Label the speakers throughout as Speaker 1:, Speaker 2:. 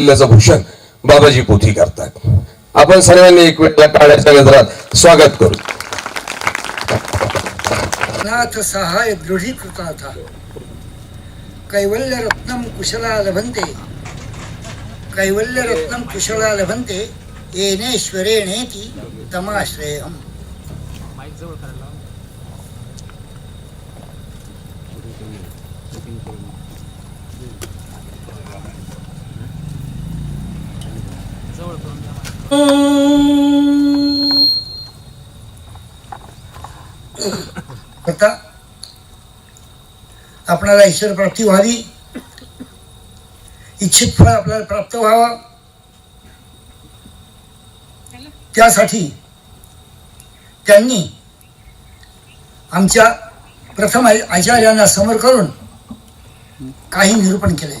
Speaker 1: किल्ल्याचं भूषण बाबाजी पोथी करतात. आपण सर्वांनी एक वेळ टाळ्याच्या गजरात स्वागत करू.
Speaker 2: नाथ सहाय दृढीकृता कैवल्य रत्नम कुशला लभंते कैवल्य रत्नम कुशला लभंते येनेश्वरेणेती तमाश्रयम. आपणाला ईश्वर प्राप्ती व्हावी इच्छित फळ आपल्याला प्राप्त व्हावा. त्यासाठी त्यांनी आमच्या प्रथम आचार्यांना समोर करून काही निरूपण केले.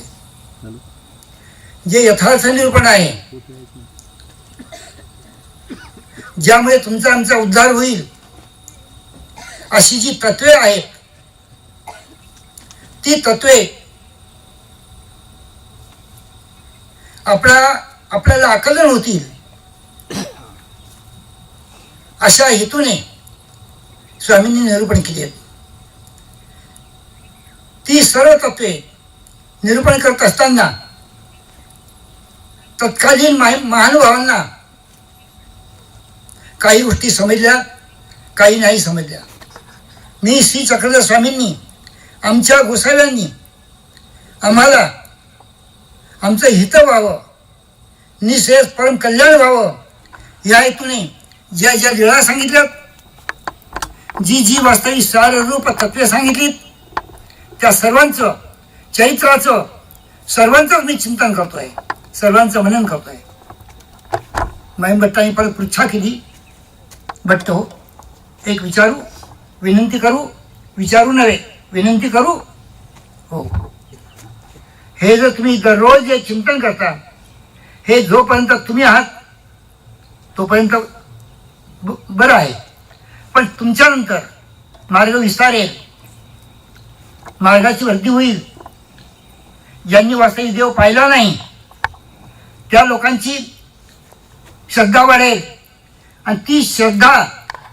Speaker 2: जे यथार्थ निरूपण आहे ज्यामुळे तुमचा आमचा उद्धार होईल. अशी जी तत्वे आहेत ती तत्वे आपला आपल्याला आकलन होतील. अशा हेतूने स्वामींनी निरूपण केली. आहेत ती सर्व तत्वे निरूपण करत असताना तत्कालीन मा- महानुभावांना काही गोष्टी समजल्या काही नाही समजल्या. मी श्री चक्रधर स्वामींनी आमच्या गोसाव्यांनी आम्हाला आमचं हित व्हावं निश्रेयस परम कल्याण व्हावं या हेतूने ज्या ज्या लिळा सांगितल्यात जी जी वास्तविक सार रूप तत्वे सांगितलीत त्या सर्वांचं चरित्राचं सर्वांचंच मी चिंतन करतोय सर्वांचं मनन करतोय. माईम परत पृच्छा केली भट्ट हो एक विचारू विनंती करू विचारू नव्हे विनंती करू. हो. हे जर तुम्ही दररोज जे चिंतन करता हे जोपर्यंत तुम्ही आहात तोपर्यंत बरं आहे. पण तुमच्यानंतर मार्ग विस्तारेल. मार्गाची वृद्धी होईल. ज्यांनी वास्तविक देव पाहिला नाही त्या लोकांची श्रद्धा वाढेल. आणि ती श्रद्धा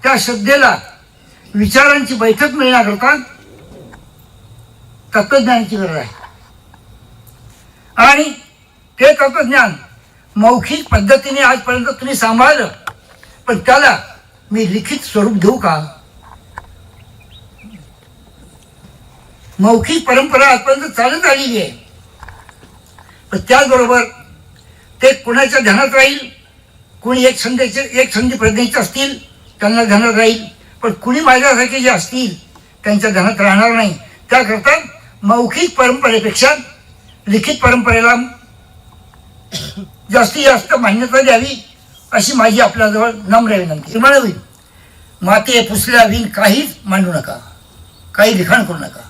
Speaker 2: त्या श्रद्धेला विचारांची बैठक मिळण्याकरता तत्वज्ञानाची गरज आहे. आणि ते तत्वज्ञान मौखिक पद्धतीने आजपर्यंत तुम्ही सांभाळलं पण त्याला मी लिखित स्वरूप देऊ का? मौखिक परंपरा आजपर्यंत चालत आलेली आहे. पण त्याचबरोबर ते कुणाच्या ध्यानात राहील? कुणी एक संधीचे एक संधी प्रज्ञेचे असतील त्यांना ध्यानात राहील. पण कुणी माझ्यासारखे जे असतील त्यांच्या धनात राहणार नाही. त्याकरता मौखिक परंपरेपेक्षा लिखित परंपरेला जास्तीत जास्त मान्यता द्यावी अशी माझी आपल्याजवळ नम्र विनंती. तुम्हाला होईल. माते पुसल्या विन काहीच मांडू नका. काही लिखाण करू नका.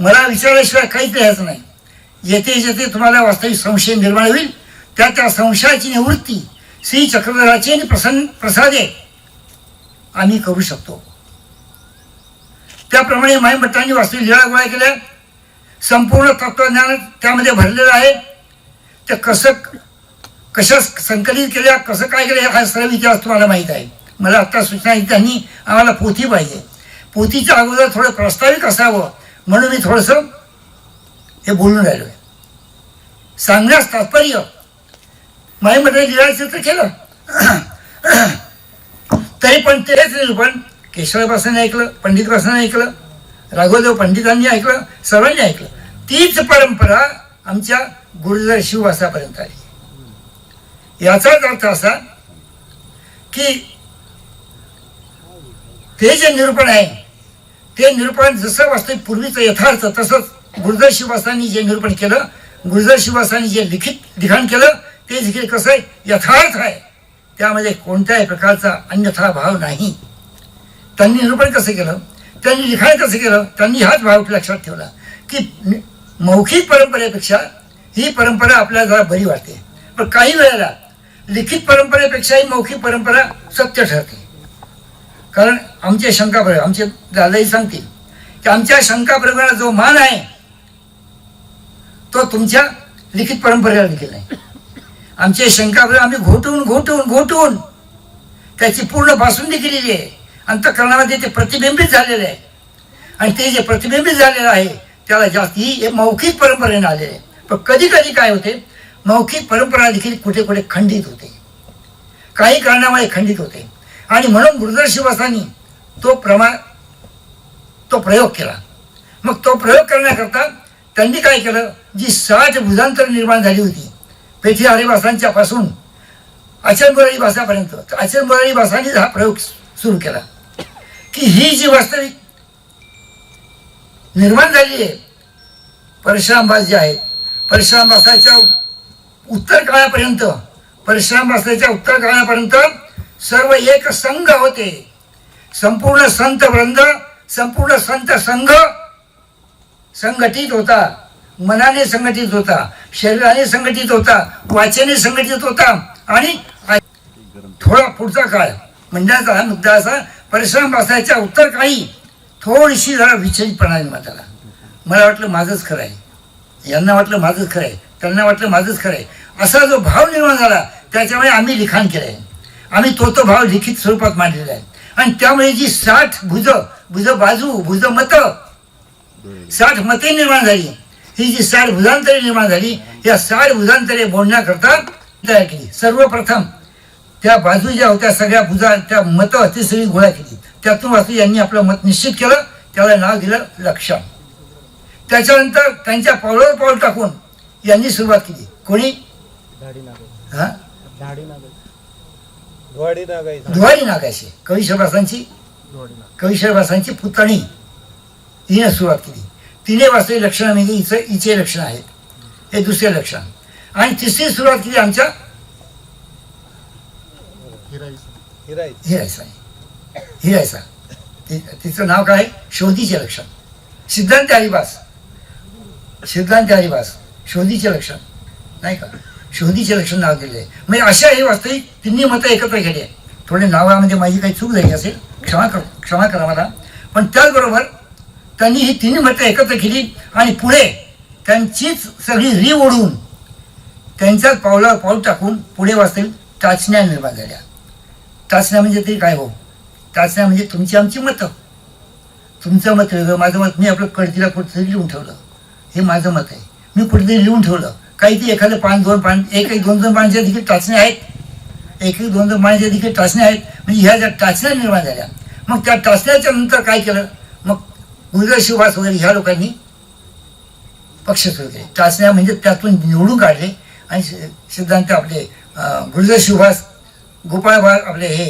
Speaker 2: मला विचारल्याशिवाय काहीच लिहायचं नाही. येते जेथे तुम्हाला वास्तविक संशय निर्माण होईल त्या त्या संशयाची निवृत्ती श्री चक्रधराचे आणि प्रसन्न प्रसादे आम्ही करू शकतो. त्याप्रमाणे माईभट्टांनी वास्तविक लिळा गोळा केल्या. संपूर्ण तत्वज्ञान त्यामध्ये भरलेलं आहे. ते कसं कशा संकलित केल्या कसं काय केलं हा सर्व इतिहास तुम्हाला माहीत आहे. मला आत्ता सूचना दिली त्यांनी आम्हाला पोथी पाहिजे. पोथीच्या अगोदर थोडं प्रस्तावित असावं. म्हणून मी थोडंसं हे बोलून राहिलो सांगण्यास तात्पर्य माईमध्ये लिहायचं तर केलं? तरी पण तेच निरूपण केशवपासून ऐकलं पंडितपासून ऐकलं राघवदेव पंडितांनी ऐकलं सर्वांनी ऐकलं. तीच परंपरा आमच्या गुरुजर शिववासापर्यंत आली. याचाच अर्थ असा की ते जे निरूपण आहे ते निरूपण जसं वाचतंय पूर्वीचं यथार्थ तसंच गुरुजर शिववासांनी जे निरूपण केलं गुरुजर शिववासांनी जे लिखित लिखाण केलं ते देखील कसं आहे? यथार्थ आहे. त्यामध्ये कोणत्याही प्रकारचा अन्यथा भाव नाही. त्यांनी निरूपण कसं केलं? त्यांनी लिखाण कसं केलं? त्यांनी हाच भाव लक्षात ठेवला की मौखिक परंपरेपेक्षा ही परंपरा आपल्याला जरा बरी वाटते. पण काही वेळेला लिखित परंपरेपेक्षाही मौखिक परंपरा सत्य ठरते. कारण आमचे शंका प्रयोग आमचे दादाही सांगतील की आमच्या शंका प्रयोगाला जो मान आहे तो तुमच्या लिखित परंपरेला देखील नाही. आमचे शंकाभर आम्ही घोटून घोटून घोटून. त्याची पूर्ण बासुंदी केलेली आहे. अंतकरणामध्ये ते प्रतिबिंबित झालेले आहे. आणि ते जे प्रतिबिंबित झालेलं आहे त्याला जास्त ही मौखिक परंपरेने आलेले आहे. पण कधी कधी काय होते? मौखिक परंपरा देखील कुठे कुठे खंडित होते. काही कारणामुळे खंडित होते. आणि म्हणून गुरुदर शिवासानी तो प्रमा तो प्रयोग केला. मग तो प्रयोग करण्याकरता त्यांनी काय केलं? जी साठ भुजांतर निर्माण झाली होती पेठी हरिवासांच्या पासून अचलबुरारी भाषापर्यंत. अचलबुरारी भाषांनी हा प्रयोग सुरू केला. की ही जी वास्तविक निर्माण झाली आहे परशुरामबास जे आहेत परशुरामबासाच्या उत्तर काळापर्यंत परशुरामबासाच्या उत्तर काळापर्यंत सर्व एक संघ होते. संपूर्ण संत वृंद संपूर्ण संत संघ संघटित होता. मनाने संघटित होता शरीराने संघटित होता वाचेने संघटित होता आणि थोडा पुढचा काळ. म्हणण्याचा मुद्दा असा परिश्रम असायच्या उत्तर काही थोडीशी जरा विचलितपणा निर्माण मला वाटलं माझंच खरं आहे. यांना वाटलं माझंच खरं आहे. त्यांना वाटलं माझंच खरं आहे. असा जो भाव निर्माण झाला त्याच्यामुळे आम्ही लिखाण केलं आहे आम्ही तो तो भाव लिखित स्वरूपात मांडलेला आहे. आणि त्यामुळे जी साठ भुज भुज बाजू भुज मत साठ मते निर्माण झाली. ही जी साठ भुजांतरे निर्माण झाली या साठ भुजांतरे बोलण्याकरता तयार केली. सर्वप्रथम त्या बाजू ज्या होत्या सगळ्या भुजा त्या मत ती सगळी गोळा केली. त्यातून वाचू यांनी आपलं मत निश्चित केलं त्याला नाव दिलं लक्षण त्याच्यानंतर त्यांच्या पावलावर पाऊल टाकून यांनी सुरुवात केली. कोणी? हा?
Speaker 3: नागायची धुवाडी
Speaker 2: नागाशी. कविशरवासांची
Speaker 3: धुवाडी नाग.
Speaker 2: कविशरवासांची पुतणी. हिने सुरुवात केली. तिने वाचलेली लक्षणं म्हणजे हिचं हिचे लक्षण आहेत. हे दुसरे लक्षण. आणि तिसरी सुरुवात केली आमच्या हिरायसा हिरायसा तिचं नाव काय? शोधीचे लक्षण. सिद्धांत हरिवास सिद्धांत हरिवास शोधीचे लक्षण. नाही का? शोधीचे लक्षण नाव दिले म्हणजे अशा हे वास्तविक तिन्ही मतं एकत्र केली आहे थोडे नावामध्ये माझी काही चूक झाली असेल क्षमा कर क्षमा करा मला. पण त्याचबरोबर त्यांनी ही तिन्ही मतं एकत्र केली आणि पुढे त्यांचीच सगळी री ओढून त्यांच्याच पावलावर पाऊल टाकून पुढे वाचतील टाचण्या निर्माण झाल्या. टाचण्या म्हणजे ते काय हो? टाचण्या म्हणजे तुमची आमची मतं. तुमचं मत वेगळं माझं मत मी आपलं कडतीला कुठेतरी लिहून ठेवलं. हे माझं मत आहे. मी कुठेतरी लिहून ठेवलं. काही ते एखादं पान दोन पान एक एक दोन दोन पानच्या देखील टाचण्या आहेत. एक एक दोन दोन पाण्याच्या देखील टाचण्या आहेत. म्हणजे ह्या ज्या टाचण्या निर्माण झाल्या मग त्या टाचण्याच्या नंतर काय केलं? मग गुरुदास शिवास वगैरे ह्या लोकांनी पक्ष सुरू केले टाचण्या म्हणजे त्यातून निवडून काढले आणि सिद्धांत आपले अं, गुरुदास शिवास गोपाळ बा आपले हे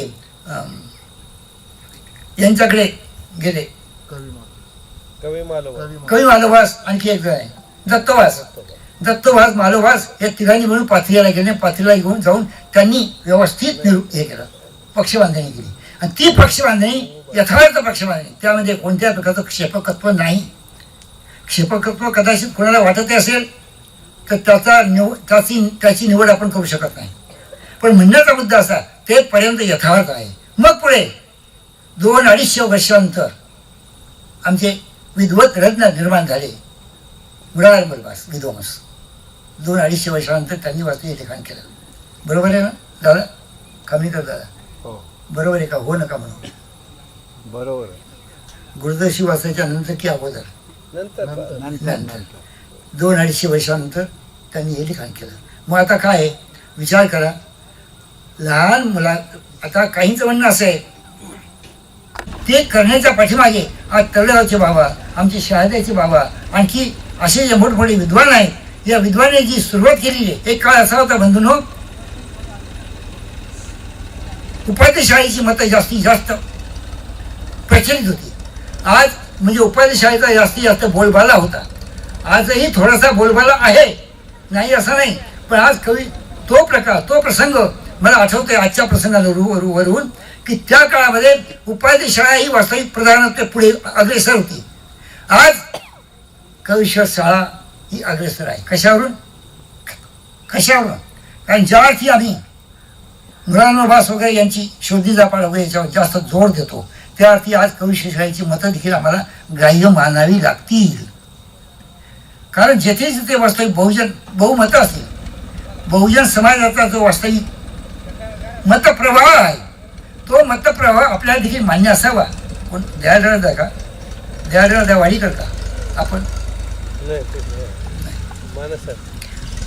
Speaker 2: यांच्याकडे गेले.
Speaker 3: कवी मालव
Speaker 2: कवी मालोभास आणखी एक जण आहे. दत्तवास. दत्तवास मालोभास या तिघांनी मिळून पाथरीला गेले. पाथरीला घेऊन जाऊन त्यांनी व्यवस्थित हे केलं. पक्ष बांधणी केली. आणि ती पक्ष यथार्थ पक्ष बांधणी त्यामध्ये कोणत्या प्रकारचं क्षेपकत्व नाही. क्षेपकत्व कदाचित कोणाला वाटत असेल तर त्याचा निव त्याची त्याची निवड आपण करू शकत नाही. पण म्हणण्याचा मुद्दा असा ते पर्यंत यथार्थ आहे. मग पुढे दोन अडीचशे वर्षानंतर आमचे विद्वत रत्न निर्माण झाले. मुरार बलबास विद्वांस. दोन अडीचशे वर्षानंतर त्यांनी वाचले लिखाण केलं. बरोबर आहे ना दादा? कमी कर दादा.
Speaker 3: हो.
Speaker 2: बरोबर आहे का? हो नका म्हणून
Speaker 3: बरोबर. आहे.
Speaker 2: गुरुदर्शी वाचायच्या नंतर की? अगोदर
Speaker 3: नंतर.
Speaker 2: नंतर. दोन अडीचशे वर्षानंतर त्यांनी हे लिखाण केलं. मग आता काय आहे? विचार करा. लहान मुला आता काहींचं म्हणणं असं आहे. ते करण्याच्या पाठीमागे आज तळेगावचे बाबा आमचे शहाद्याचे बाबा आणखी असे जे मोठमोठे विद्वान आहेत या विद्वानाने जी सुरुवात केलेली आहे एक काळ असा होता बंधूनो. उपाध्यशाळेची मतं जास्तीत जास्त प्रचलित होती. आज म्हणजे उपाध्यशाळेचा जास्तीत जास्त बोलबाला होता. आजही थोडासा बोलबाला आहे. नाही असं नाही. पण आज कवी तो प्रकार तो प्रसंग मला आठवतोय आजच्या प्रसंगाला रू- वरून की त्या काळामध्ये उपाध्यशाळा ही वास्तविक प्रधानत्व पुढे अग्रेसर होती. आज कविश्वर शाळा ही अग्रेसर आहे. कशावरून? कशावरून? कारण ज्या अर्थी आम्ही मुरानोबास वगैरे यांची शोधी जापाड वगैरे याच्यावर जास्त जोर देतो त्या अर्थी आज कविश्वर शाळेची मतं देखील आम्हाला ग्राह्य मानावी लागतील. कारण जेथे जिथे वास्तविक बहुजन बहुमत असतील बहुजन समाजाचा जो वास्तविक मतप्रवाह आहे तो मतप्रवाह आपल्याला देखील मान्य असावा. कोण? द्यायला द्या का? द्यायला द्या वाढी करता आपण?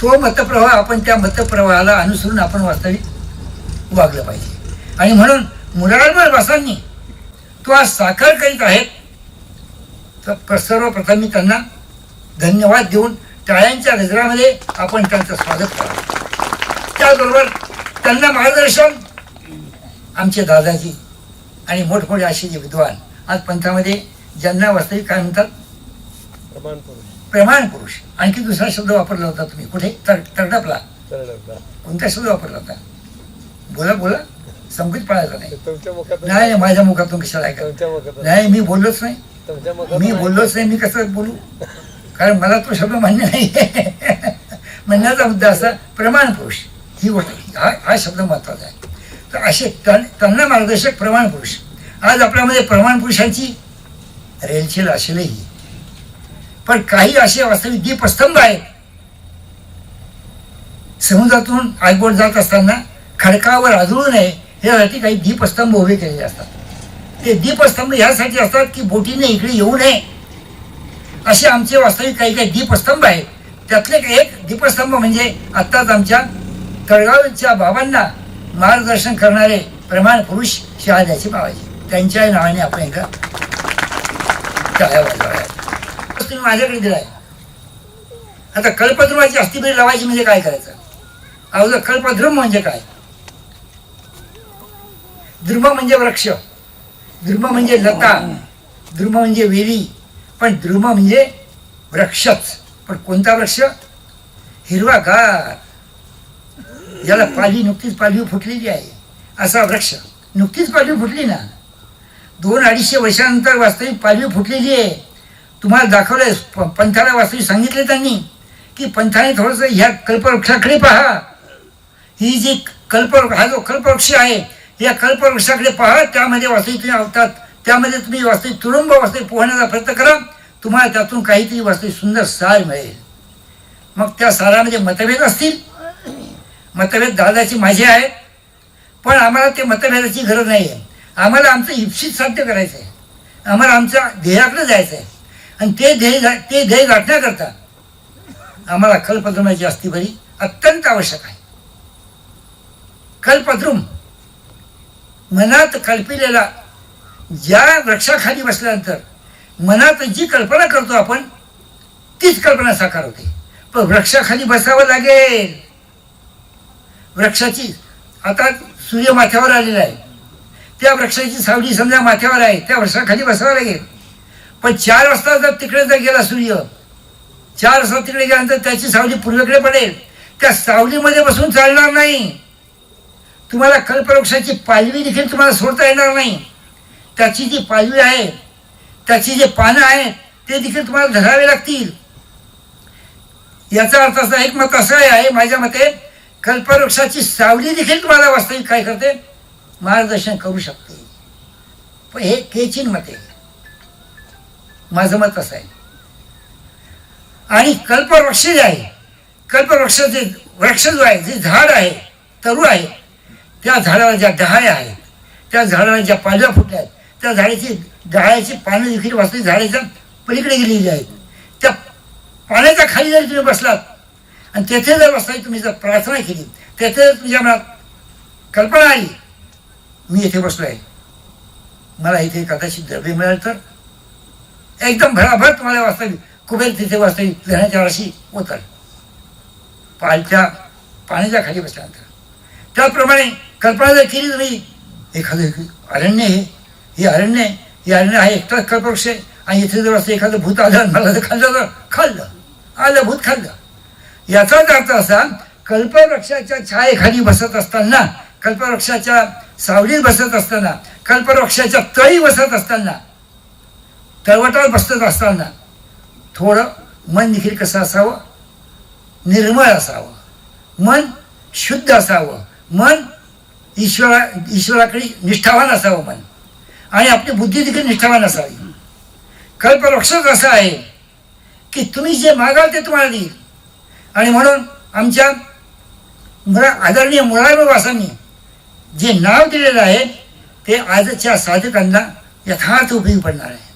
Speaker 3: तो
Speaker 2: मतप्रवाह आपण त्या मतप्रवाहाला अनुसरून आपण वास्तविक वागलं पाहिजे. आणि म्हणून मुरारबाद वासांनी तो आज साकार करीत आहेत तर सर्वप्रथम मी त्यांना धन्यवाद देऊन टाळ्यांच्या गजरामध्ये आपण त्यांचं स्वागत करावं त्याचबरोबर त्यांना मार्गदर्शन आमचे दादाजी आणि मोठमोठे असे जे विद्वान आज पंथामध्ये ज्यांना वास्तविक काय म्हणतात?
Speaker 3: प्रमाण पुरुष.
Speaker 2: आणखी दुसरा शब्द वापरला होता तुम्ही. कुठे? तर तरडपला. कोणता शब्द वापरला होता? बोला बोला. संकुच पाळायचा नाही. नाही माझ्या मुखातून कशाला ऐका नाही मी बोललोच नाही. मी बोललोच नाही मी कसं बोलू? कारण मला तो शब्द मान्य नाही. म्हणण्याचा मुद्दा असा प्रमाण पुरुष. ही गोष्ट हा हा शब्द महत्त्वाचा आहे. तर असे त्यां- त्यांना मार्गदर्शक प्रमाण पुरुष. आज आपल्यामध्ये प्रमाण पुरुषांची रेलचेल असेलही पण काही असे वास्तविक दीपस्तंभ आहेत. समुद्रातून आगबोट जात असताना खडकावर आदळू नये. यासाठी काही दीपस्तंभ उभे केलेले असतात. ते दीपस्तंभ यासाठी असतात की बोटीने इकडे येऊ नये. असे आमचे वास्तविक काही काही दीपस्तंभ आहेत. त्यातले एक दीपस्तंभ म्हणजे आत्ताच आमच्या तळगावच्या बाबांना मार्गदर्शन करणारे प्रमाण पुरुष शहाद्याचे बाबाजी. त्यांच्या नावाने आपण एका तुम्ही माझ्याकडे दिलाय आता कल्पद्रुमाची अस्थिबेरी लावायची म्हणजे काय करायचं? अगोदर कल्पद्रुम म्हणजे काय? द्रुम म्हणजे वृक्ष. द्रुम म्हणजे लता. धर्म म्हणजे वेली. पण द्रुम म्हणजे वृक्षच. पण कोणता वृक्ष? हिरवागार. ज्याला पाली नुकतीच पालवी फुटलेली आहे. असा वृक्ष. नुकतीच पालवी फुटली ना? दोन अडीचशे वर्षानंतर वास्तविक पालवी फुटलेली आहे. तुम्हाला दाखवलंय प- पंथाला वास्तविक सांगितले त्यांनी की पंथाने थोडंसं ह्या कल्पवृक्षाकडे पहा. ही जी कल्प हा जो कल्पवृक्ष आहे या कल्पवृक्षाकडे पहा त्यामध्ये वास्तविक तुम्ही अवतात त्यामध्ये तुम्ही वास्तविक तुरुंब वास्तविक पोहण्याचा प्रयत्न करा. तुम्हाला त्यातून काहीतरी वास्तविक सुंदर सार मिळेल. मग त्या सारामध्ये मतभेद असतील? मतभेद दादाची माझे आहे. पण आम्हाला ते मतभेदाची गरज नाही आहे आम्हाला आमचं इप्सित साध्य करायचं आहे आम्हाला आमच्या ध्येयाकडे जायचं आहे आणि ते ध्येय ते ध्येय गाठण्याकरता आम्हाला कल्पद्रुमाची अस्थिभरी अत्यंत आवश्यक आहे. कल्पद्रुम मनात कल्पिलेला ज्या वृक्षाखाली बसल्यानंतर मनात जी कल्पना करतो आपण तीच कल्पना साकार होते. पण वृक्षाखाली बसावं लागेल. वृक्षाची आता सूर्य माथ्यावर आलेला आहे. त्या वृक्षाची सावली समजा माथ्यावर आहे त्या वृक्षाखाली बसावं लागेल. पण चार वाजता जर तिकडे जर गेला सूर्य चार वाजता तिकडे गेल्यानंतर त्याची सावली पूर्वेकडे पडेल. त्या सावलीमध्ये बसून चालणार नाही. तुम्हाला कल्पवृक्षाची पालवी देखील तुम्हाला सोडता येणार नाही. त्याची जी पालवी आहे त्याची जे पानं आहेत ते देखील तुम्हाला धरावे लागतील. याचा अर्थ असा एक मत असं आहे माझ्या मते कल्पवृक्षाची सावली देखील तुम्हाला वास्तविक काय करते? मार्गदर्शन करू शकते. पण हे केचिन मत आहे. माझं मत असं आहे. आणि कल्पवृक्ष जे आहे कल्पवृक्षाचे वृक्ष जो आहे जे झाड आहे तरू आहे त्या झाडाला ज्या डहाळ्या आहेत. त्या झाडाला ज्या पालव्या फुटल्या आहेत. त्या झाडाची डहाळ्याची पानं देखील वाचली झाडाच्या पलीकडे गेलेली आहेत. त्या पाण्याच्या खाली जर तुम्ही बसलात आणि तेथे जर वास्तविक तुम्ही जर प्रार्थना केली तेथे जर तुमच्या मनात कल्पना आली मी इथे बसलो आहे मला इथे कदाचित द्रव्य मिळालं तर एकदम भराभर तुम्हाला वास्तविक कुबेर तिथे वास्तविक लढण्याच्या वर्षी उतर पालच्या पाण्याच्या खाली बसल्यानंतर. त्याचप्रमाणे कल्पना जर केली तुम्ही एखादं अरण्य आहे. हे अरण्य आहे. हे अरण्य आहे एकटाच कल्पवृक्ष आहे. आणि इथे जर असं एखादं भूत आलं मला जर खाल्लं तर खाल्लं. आलं भूत खाल्लं. याचाच अर्थ असा कल्पवृक्षाच्या छायेखाली बसत असताना कल्पवृक्षाच्या सावलीत बसत असताना कल्पवृक्षाच्या तळी बसत असताना तळवटावर बसत असताना थोडं मन देखील कसं असावं? निर्मळ असावं. मन शुद्ध असावं. मन ईश्वरा ईश्वराकडे निष्ठावान असावं मन आणि आपली बुद्धी देखील निष्ठावान असावी. कल्पवृक्षच असं आहे की तुम्ही जे मागाल ते तुम्हाला देईल. आणि म्हणून आमच्या मुळा आदरणीय मुळाबाबासांनी जे नाव दिलेलं आहे ते आजच्या साधकांना यथार्थ उपयोगी पडणार आहे.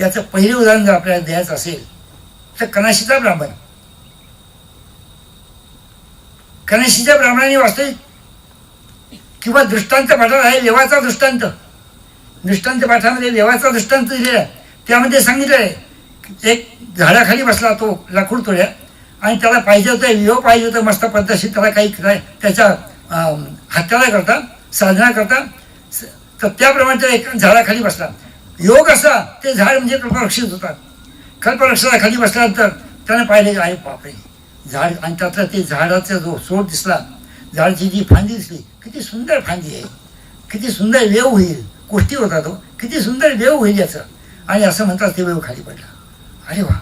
Speaker 2: याचं पहिलं उदाहरण जर आपल्याला द्यायचं असेल तर कनाशीचा ब्राह्मण. कनाशीच्या ब्राह्मणाने वास्तविक किंवा दृष्टांत पाठात आहे लेवाचा दृष्टांत. दृष्टांत पाठामध्ये लेवाचा दृष्टांत दिलेला आहे त्यामध्ये सांगितलं आहे एक झाडाखाली बसला तो लाकूड तोड्या आणि त्याला पाहिजे होतं लिओ पाहिजे होतं मस्त पद्धतशीर त्याला काही काय त्याच्या अं, हाताला करता साधना करता स- तर त्याप्रमाणे त्या एका झाडाखाली बसला. योग असा ते झाड म्हणजे कल्पवृक्षच होता कल्पवृक्षाला खाली बसल्यानंतर त्यानं पाहिले आहे बापरे झाड आणि त्यातला ते झाडाचा जो सोड दिसला झाडची जी फांदी दिसली किती सुंदर फांदी आहे किती सुंदर वेव होईल गोष्टी होता तो किती सुंदर वेव होईल याचं आणि असं म्हणतात ते वेव खाली पडला अरे वा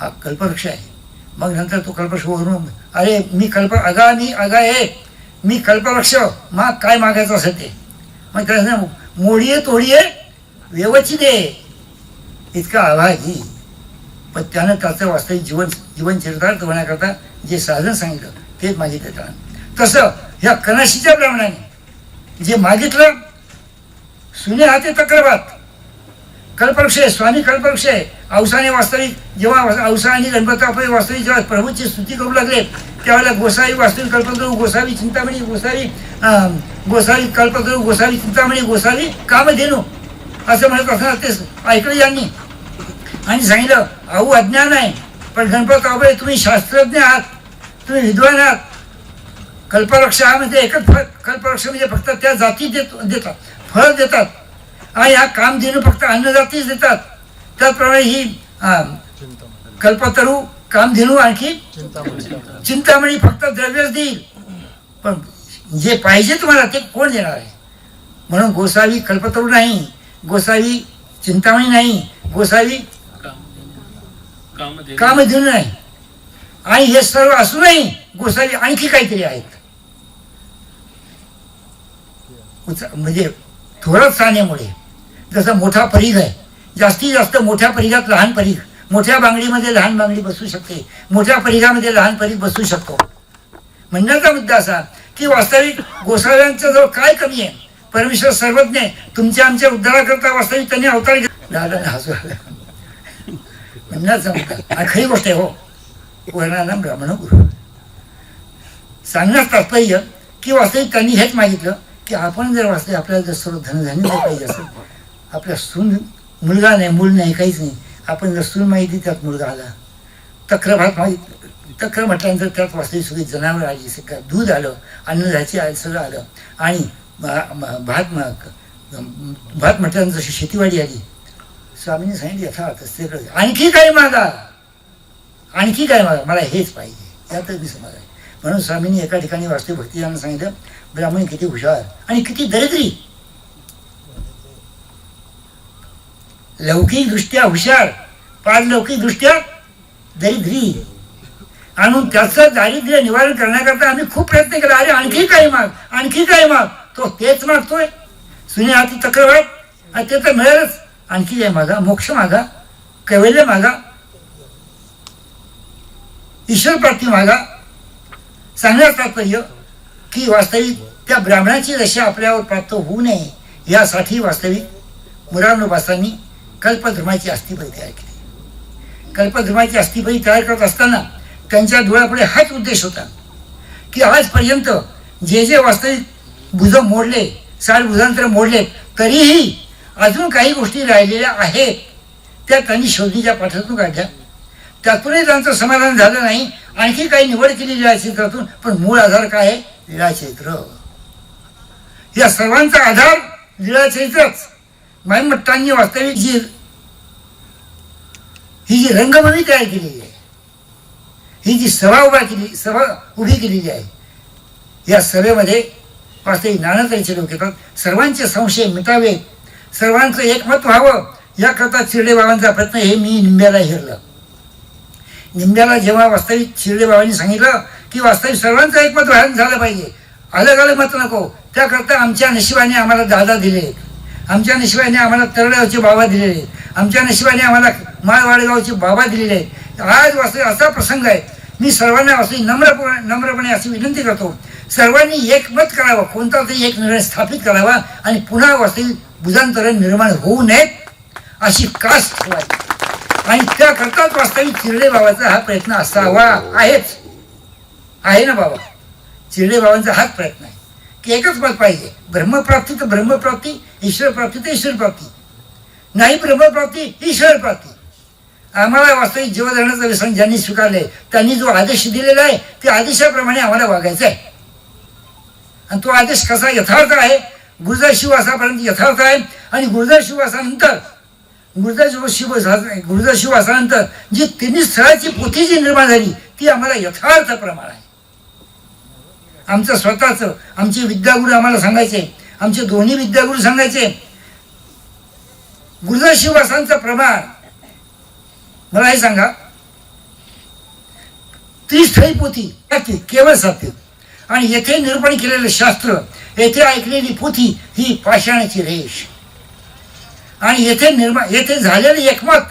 Speaker 2: हा कल्पवृक्ष आहे मग नंतर तो कल्पवृक्ष वरून अरे मी कल्प अगा मी अगा आहे मी कल्पवृक्ष माग काय मागायचं असं ते मग त्याला मोडीये तोडीये वेवची दे इतका आवाजी पण त्यानं त्याचं वास्तविक जीवन जीवन चरितार्थ होण्याकरता जे साधन सांगितलं तेच मागितलं त्यानं तसं ह्या कनाशीच्या प्रमाणाने. जे मागितलं सुने हाते तक्रबात. कल्पवृक्ष आहे स्वामी कल्पवृक्ष आहे औसाने वास्तविक जेव्हा औसा आणि गणपतापय वास्तविक जेव्हा प्रभूची स्तुती करू लागले त्यावेळेला गोसावी वास्तविक कल्पतरू गोसावी चिंतामणी गोसावी गोसावी कल्पतरू गोसावी चिंतामणी गोसावी कामधेनू. असं म्हणत असणार ते ऐकलं यांनी. आणि सांगितलं अहो अज्ञान आहे पण गणपत बाबा तुम्ही शास्त्रज्ञ आहात तुम्ही विद्वान आहात कल्पवृक्ष हा म्हणजे एकच फळ कल्पवृक्ष म्हणजे फक्त त्या जाती देत देतात फळ देतात. आणि हा काम देणं फक्त अन्नजातीच देतात. त्याचप्रमाणे ही कल्पतरू कामधेनू आणखी चिंतामणी फक्त द्रव्यच देईल. पण जे पाहिजे तुम्हाला ते कोण देणार आहे? म्हणून गोसावी कल्पतरू नाही गोसावी चिंतामणी नाही गोसावी कामधेनू नाही. आणि हे सर्व असूनही गोसावी आणखी काहीतरी आहेत. उच- म्हणजे थोरात सांगण्यामुळे जसं मोठा परीघ आहे जास्तीत जास्त मोठ्या परिघात लहान परीघ मोठ्या बांगडीमध्ये लहान बांगडी बसू शकते मोठ्या परिघामध्ये लहान परीघ बसू शकतो. म्हणण्याचा मुद्दा असा की वास्तविक गोसाव्यांचं जवळ काय कमी आहे? परमेश्वर सर्वज्ञ तुमच्या आमच्या उद्धाराकरता वास्तविक त्यांनी अवतार घेतला दादाने हसू म्हणण्याचा मुद्दा. खरी गोष्ट आहे हो. वर्णाना ब्राह्मण गुरु. सांगण्यास तात्पर्य की वास्तविक त्यांनी हेच मागितलं की आपण जर वाचले आपल्याला जर सर्व धनधान्य जर पाहिजे असेल आपल्या सून मुलगा नाही मूल नाही काहीच नाही आपण जर सून माहिती त्यात मुलगा आला. तक्र भात माहिती तक्र म्हटल्यानंतर त्यात वाचली सगळी जनावर आली सगळं दूध आलं अन्नधाची आलं सगळं आलं. आणि भात भात म्हटल्यानंतर जशी शेतीवाडी आली. स्वामीने सांगितली यथार्थ आणखी काय मागा? आणखी काय मागा? मला हेच पाहिजे. यातच मी समाज आहे म्हणून स्वामींनी एका ठिकाणी वास्तविक भक्तीदानं सांगितलं ब्राह्मण किती हुशार आणि किती दरिद्री. लौकिकदृष्ट्या हुशार पारलौकिकदृष्ट्या दरिद्री. आणून त्याचं दारिद्र्य निवारण करण्याकरता आम्ही खूप प्रयत्न केला. अरे आणखी काही माग आणखी काही माग. तो तेच मागतोय. सुने हाती तक्रार आणि ते तर मिळेलच. आणखी काय मागा मोक्ष मागा कैवल्य मागा ईश्वर प्राप्ती मागा. सांगण्याचं तात्पर्य की वास्तविक त्या ब्राह्मणाची दशा आपल्यावर प्राप्त होऊ नये यासाठी वास्तविक मुरानोबासांनी कल्पधर्माची अस्थिपरी तयार केली. कल्पधर्माची अस्थिपरी तयार करत असताना त्यांच्या डोळ्यापुढे हाच उद्देश होता की आजपर्यंत जे जे वास्तविक बुध मोडले साठ बुधांतर मोडले तरीही अजून काही गोष्टी राहिलेल्या आहेत त्या त्यांनी शोधीच्या पाठातून काढल्या. त्यातूनही त्यांचं समाधान झालं नाही आणखी काही निवड केली लीळाक्षेत्रातून पण मूळ आधार काय आहे? लीळाक्षेत्र या सर्वांचा आधार लीळाक्षेत्रच माईमट्टांनी वास्तविक जी ही जी रंगभूमी तयार केलेली आहे ही जी सभा उभा केली सभा उभी केलेली आहे या सभेमध्ये वास्तविक नाना लोक येतात. सर्वांचे संशय मिटावेत सर्वांचं एकमत व्हावं. याकरता चिरडे बाबांचा प्रयत्न हे मी निंब्याला हेरलं. निंब्याला जेव्हा वास्तविक शिर्डे बाबांनी सांगितलं की वास्तविक सर्वांचं एकमत व्हायला झालं पाहिजे अलग अलग मत नको. त्याकरता आमच्या नशिबाने आम्हाला दादा दिले. आमच्या नशिबाने आम्हाला तरड्यावरचे बाबा दिलेले आमच्या नशिबाने आम्हाला माळवाडगावचे बाबा दिलेले आहेत. आज वास्तविक असा प्रसंग आहे. मी सर्वांना वास्तविक नम्रपणे नम्रपणे अशी विनंती करतो. सर्वांनी एकमत करावं. कोणता तरी एक निर्णय स्थापित करावा आणि पुन्हा वास्तविक बुजांतरण निर्माण होऊ नयेत अशी कास ठेवायची आणि त्याकरताच वास्तविक चिरडे बाबाचा हा प्रयत्न असावा. आहेच आहे ना बाबा. चिरडे बाबांचा हाच प्रयत्न आहे. की एकच मत पाहिजे. ब्रह्मप्राप्ती तर ब्रह्मप्राप्ती ईश्वर प्राप्ती तर ईश्वर प्राप्ती नाही ब्रह्मप्राप्ती ईश्वरप्राप्ती. आम्हाला वास्तविक जीवधरणाचं व्यसन ज्यांनी स्वीकारले त्यांनी जो आदेश दिलेला आहे त्या आदेशाप्रमाणे आम्हाला वागायचं आहे. आणि तो आदेश कसा यथार्थ आहे? गुरुदास शिवासापर्यंत यथार्थ आहे. आणि गुरुदास शिवासानंतर गुरुदास शिव गुरुदास शिवासानंतर जी तिन्ही स्थळाची पोथी जी निर्माण झाली ती आम्हाला यथार्थ प्रमाण आहे. आमचं स्वतःचं आमचे विद्यागुरू आम्हाला सांगायचे आमचे दोन्ही विद्यागुरू सांगायचे गुरुदास शिवासांचं प्रमाण मला हे सांगा त्रिस्थळी पोथी केवळ सत्य आणि येथे निर्माण केलेलं शास्त्र येथे ऐकलेली पोथी ही पाषाणाची रेष. आणि येथे निर्माण येथे झालेले एकमत.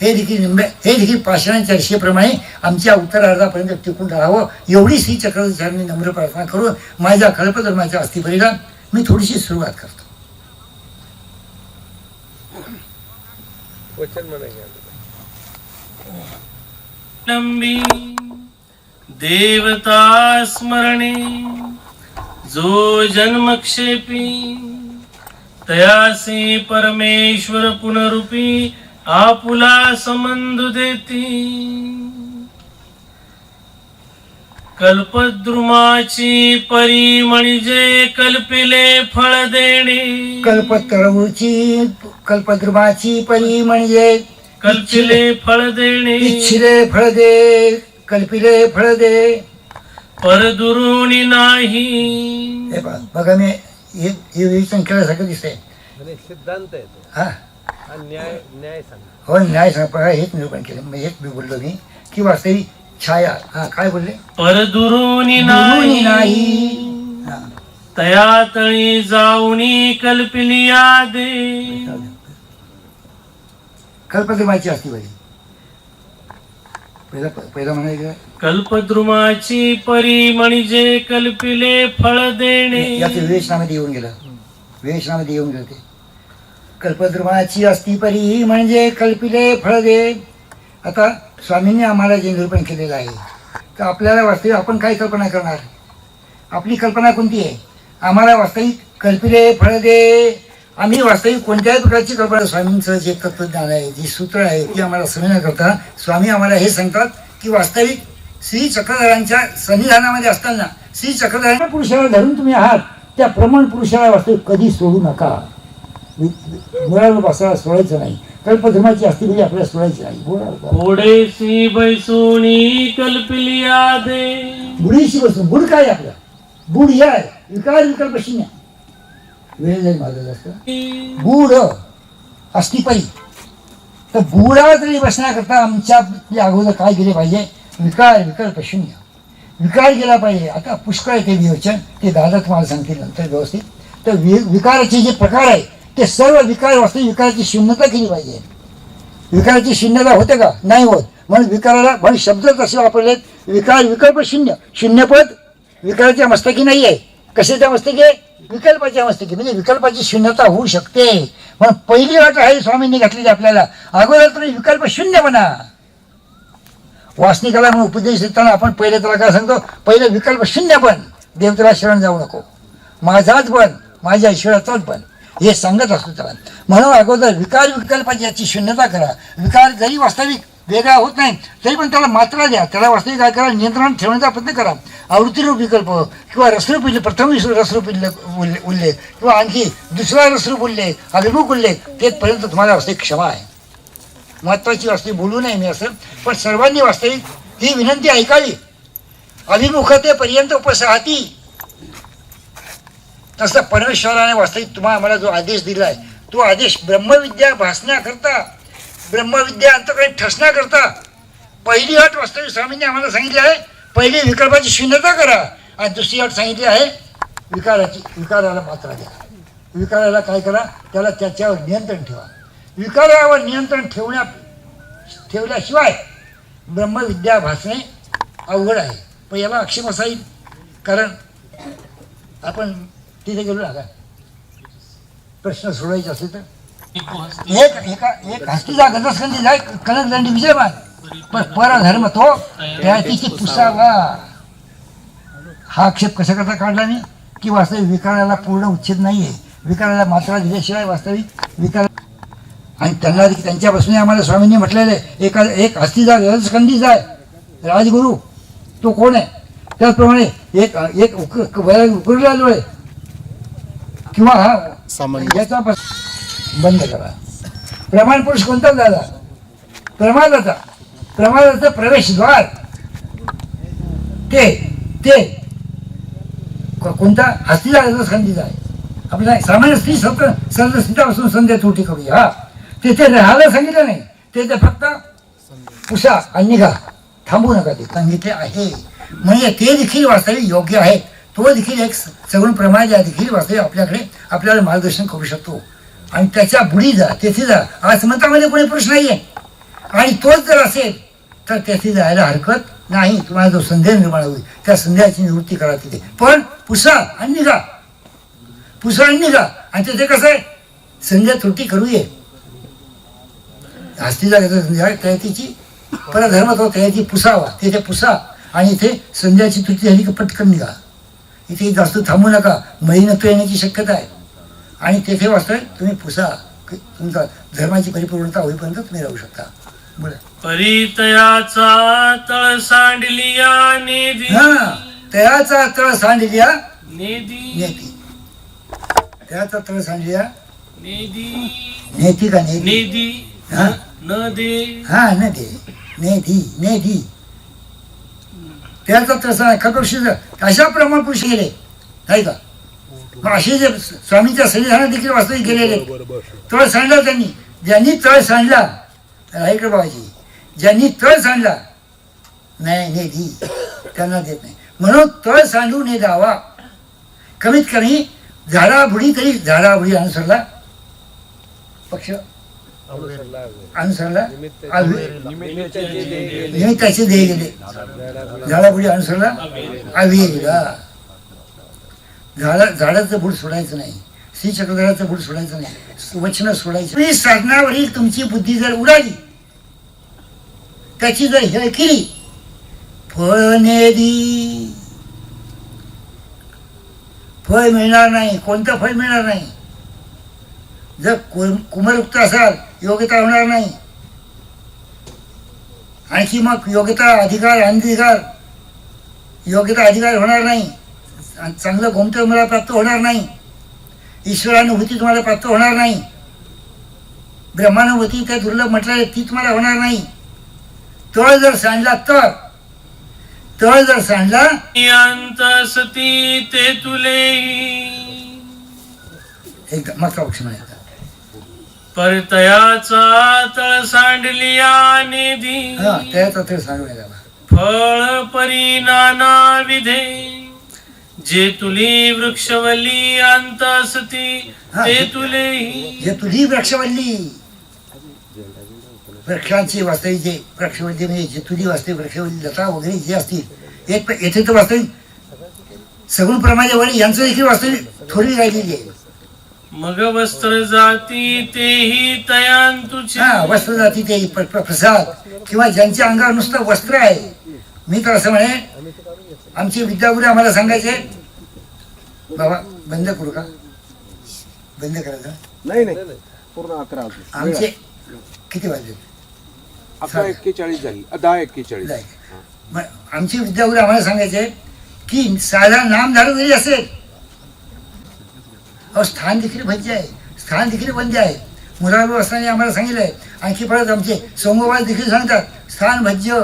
Speaker 2: हे देखील निंबे हे देखील पाषाणाच्या रेषेप्रमाणे आमच्या उत्तरार्धापर्यंत टिकून राहावं. एवढी श्री चक्रवर्ती नम्र प्रार्थना करून माझ्या कल्पधर्माच्या अस्थिपरीला मी थोडीशी सुरुवात करतो.
Speaker 4: देवता स्मरणे जो जन्मक्षेपी तयासी परमेश्वर पुनरूपी आपुला संबंध देती. कल्पद्रुमाची परी म्हणजे कल्पिले फळ देणे.
Speaker 2: कल्पतरुची कल्पद्रुमाची परी म्हणजे
Speaker 4: कल्पिले फळ देणे.
Speaker 2: इच्छिले फळ दे कल्पिले फळ दे.
Speaker 4: परदुरुणी नाही.
Speaker 2: हे बघा मी हे हे दिसतंय
Speaker 3: आणि सिद्धांत आहे तो
Speaker 2: हा
Speaker 3: हा न्याय न्याय सांगा
Speaker 2: हो न्याय सांग हेच निरूपण केलं मग हेच मी बोललो मी की वास्तविक छाया हा काय बोलले
Speaker 4: परदुरुणी
Speaker 2: दुरुनी
Speaker 4: नाही
Speaker 2: नाही हा.
Speaker 4: तयातळी जाऊनी कल्पिलिया दे
Speaker 2: कल्पद्रुमाची असती पाहिजे पहिला पहिला म्हणायचं?
Speaker 4: कल्पद्रुमाची परी म्हणजे कल्पिले फळ देणे.
Speaker 2: याचं विवेचनामध्ये येऊन गेलं. विवेचनामध्ये येऊन गेलं ते. कल्पद्रुमाची असती परी म्हणजे कल्पिले फळ दे. आता स्वामींनी आम्हाला जे निरूपण केलेलं आहे. तर आपल्याला वास्तविक आपण काय कल्पना करणार? आपली कल्पना कोणती आहे? आम्हाला वास्तविक कल्पिले फळ दे. आम्ही वास्तविक कोणत्याही प्रकारची कल्पना स्वामींचं जे तत्वज्ञान आहे जी सूत्र आहे ती आम्हाला समजण्याकरता स्वामी आम्हाला हे सांगतात की वास्तविक श्री चक्रधरांच्या सन्निधानामध्ये असताना श्री चक्रधरांच्या पुरुषाला धरून तुम्ही आहात त्या प्रमाण पुरुषाला वास्तविक कधी सोडू नका. मुळावर बसायला सोडायचं नाही. कल्पधर्माची असती म्हणजे आपल्याला सोडायची नाही.
Speaker 4: दे
Speaker 2: बुडीशी बसून बुड काय आहे आपलं? बुड आहे. विकार विकल्प शून्य. वेळ जाईल माझं जास्त गूढ पाहिजे. तर बुडावर तरी बसण्याकरता आमच्या अगोदर काय केले पाहिजे? विकार विकल्प शून्य विकार केला पाहिजे. आता पुष्कळ आहे ते विवचन. ते दादा तुम्हाला सांगतील नंतर व्यवस्थित. तर वि विकाराचे जे प्रकार आहे ते सर्व विकार वाचते विकाराची शून्यता केली पाहिजे. विकाराची शून्यता होते का? नाही होत. म्हणून विकाराला म्हणून शब्द तसे वापरलेत विकार विकल्प शून्य. शून्यपद विकाराच्या मस्तकी नाही आहे कशाच्या मस्तकी विकल्पाची विकल्पाच्या की म्हणजे विकल्पाची शून्यता होऊ शकते. म्हणून पहिली अट आहे स्वामींनी घातलेली आपल्याला. अगोदर तुम्ही विकल्प शून्य म्हणा. वासनिकाला म्हणून उपदेश देताना आपण पहिले त्याला काय सांगतो? पहिले विकल्प शून्य बन. देवतेला शरण जाऊ नको. माझाच बन. माझ्या ईश्वराचाच बन. हे सांगत असतो त्याला. म्हणून अगोदर विकार विकल्पाची याची शून्यता करा. विकार जरी वास्तविक वेगळा होत नाही तरी पण त्याला मात्रा द्या. त्याला वास्तविक काय करा नियंत्रण ठेवण्याचा प्रयत्न करा. आवृत्तीरूप विकल्प किंवा रसरूप उल्लेख प्रथम रसरूप उल्लेख उल्ले- उल्लेख किंवा आणखी दुसरा रसरूप उल्लेख अभिमुख उल्लेख तेथपर्यंत तुम्हाला वास्तविक क्षमा आहे. महत्त्वाची वास्तविक बोलू नये मी असं. पण सर्वांनी वास्तविक ही विनंती ऐकावी. अभिमुखतेपर्यंत उपसहाती तसं परमेश्वराने वास्तविक तुम्हाला आम्हाला जो आदेश दिला आहे तो आदेश ब्रह्मविद्या भासण्याकरता ब्रह्मविद्या अंतकडे ठसण्याकरता पहिली अट वास्तविक स्वामींनी आम्हाला सांगितली आहे. पहिली विकल्पाची शून्यता करा आणि दुसरी अट सांगितली आहे विकाराची विकाराला मात्रा द्या. विकाराला काय करा? त्याला त्याच्यावर नियंत्रण ठेवा. विकारावर नियंत्रण ठेवण्या ठेवल्याशिवाय ब्रह्मविद्या भासणे अवघड आहे. पण याला अक्षम असा कारण आपण तिथे गेलो ना का प्रश्न सोडवायचे असेल तर. एक एका एक हस्तीचा गजस्कंदी जाय कनक दंडी विजयमान पण परधर्म तो त्या तिची पुसावा. हा आक्षेप कशा करता काढला नाही की वास्तविक विकाराला पूर्ण उच्छेद नाही आहे विकाराला मात्रा दिल्याशिवाय वास्तविक विकार आणि त्यांना त्यांच्यापासून आम्हाला स्वामींनी म्हटलेलं आहे एका एक हस्तीचा गजस्कंदी जाय. राजगुरू तो कोण आहे? त्याचप्रमाणे एक एक उक वैराग उकरला डोळे किंवा हा याचा पास- बंद करा. प्रमाण पुरुष कोणता झाला? प्रमादाचा प्रमादाचं प्रवेशद्वार. ते. ते कोणता? हस्तीचा संधीचा आहे आपल्या सामान्य स्त्री सर्वस्थितापासून संध्या त्रुटी करूया हा. तेथे राहायला सांगितलं नाही. तेथे फक्त पुसा आणि निघा. थांबू नका ते सांगितले आहे. म्हणजे ते देखील वास्तविक योग्य आहे. तो देखील एक सगुण प्रमाण ज्या देखील वास्तविक आपल्याकडे आपल्याला मार्गदर्शन करू शकतो. आणि त्याच्या बुडी जा तेथे जा. आज मतामध्ये कोणी पुरुष नाहीये. आणि तोच जर असेल तर तेथे जायला हरकत नाही. तुम्हाला जो संदेह निर्माण होईल त्या संदेहाची निवृत्ती करा तिथे. पण पुसा आणि निघा. पुसा आणि निघा. आणि तिथे कसं आहे? संध्या त्रुटी करू ये हस्तीचा घेतो संध्या त्याची तो त्याची पुसावा. तिथे पुसा आणि इथे संध्याची त्रुटी झाली की पटकन निघा. इथे जास्त थांबू नका. मळीनत्व येण्याची शक्यता आहे. आणि तेथे वास्तविक तुम्ही पुसा. की तुमचा धर्माची परिपूर्णता होईपर्यंत तुम्ही राहू शकता. बोला.
Speaker 4: परितयाचा तळ सांडलिया नेदी
Speaker 2: हा तयाचा तळ सांडलिया
Speaker 4: नेदी
Speaker 2: नेती. तयाचा तळ सांडलिया
Speaker 4: नेदी
Speaker 2: नेती का नेती?
Speaker 4: नेदी
Speaker 2: हा.
Speaker 4: न दे
Speaker 2: हा नदी. नेधी. नेधी. त्याचा तसा खरोशीच अशा प्रमाण पुरुष गेले नाही का? मग असे जे स्वामीच्या संविधानात देखील वास्तविक गेलेले तळ सांडला त्यांनी. ज्यांनी तळ सांडला ऐकलं बाबाजी. ज्यांनी तळ सांडला नाही नेधी त्यांना देत नाही. म्हणून तळ सांडू ने दावा कमीत कमी झाडाबुडी तरी झाडाबुडी अनुसरला. पक्ष
Speaker 3: अनुसरला?
Speaker 2: निमित्ताचे देह गेले झाडापुढे. अनुसरला? झाडा झाडाचं बुड सोडायचं नाही. श्री चक्रधराचं बुड सोडायचं नाही. वचन सोडायचं. तुम्ही साधनावरील तुमची बुद्धी जर उडाली त्याची जर हे केली फळ नेदी फळ मिळणार नाही. कोणतं फळ मिळणार नाही? जर कुम- कुमरयुक्त असाल योग्यता होणार नाही. आणखी मग योग्यता अधिकार अनधिकार योग्यता अधिकार होणार नाही. चांगलं गोमत तुम्हाला प्राप्त होणार नाही. ईश्वरानुभूती तुम्हाला प्राप्त होणार नाही. ब्रह्मानुभूती त्या दुर्लभ म्हटलं ती तुम्हाला होणार नाही. तळ जर सांडला तर तळ जर सांडला
Speaker 4: सती ते तुले.
Speaker 2: एकदा मग ऑप्शन आहे
Speaker 4: परतयाचा तळ सांडलिया नेदी
Speaker 2: हा त्याचा ते सांगू नका
Speaker 4: फळ परी नाना विधे. जे तुली वृक्षवली अंत असती ते तुले
Speaker 2: जे तुझी वृक्षवल्ली. वृक्षांची वास्तविक जे वृक्षवल्ली म्हणजे जे तुझी वास्तविक वृक्षवल्ली लता वगैरे जे असतील एक येथे तर वास्तविक सगुण प्रमाणे वडील यांचं देखील वास्तविक थोडी राहिलेली आहे.
Speaker 4: मग वस्त्र जाती तेही तयांतुचे
Speaker 2: हा वस्त्र जाती ते प्र- प्र- प्रसाद. किंवा ज्यांच्या अंगावर नुसतं वस्त्र आहे. मी तर असं म्हणे आमचे विद्यागुरू आम्हाला सांगायचे बाबा बंद करू का? बंद करायचं?
Speaker 5: नाही नाही. पूर्ण अकरा अजून
Speaker 2: आमचे किती वाजले?
Speaker 5: अकरा एक्केचाळीस झाली. अ, दहा एक्केचाळीस.
Speaker 2: जाय. मग आमचे विद्यागुरू आम्हाला सांगायचे की साधा नाम धारू जरी असेल अहो स्थान देखील भज्य आहे. स्थान देखील बंदी आहे. मुलाबाबू असताना आम्हाला सांगितलं आहे आणखी परत आमचे सोमवार देखील सांगतात स्थान भज्य.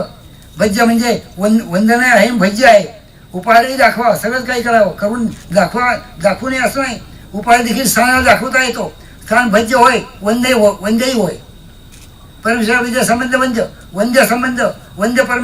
Speaker 2: भज्य म्हणजे वन वंदन आहे भज्य आहे. उपहारही दाखवा सगळंच काही करावं. करून दाखवा दाखवू नये असं नाही. उपहार देखील स्थानाला दाखवता येतो. स्थान भज्य होय वंदे हो वंदेही होय. परमेश्वर विद्या संबंध वंद्य वंद्य संबंध वंद्य परमेश्वर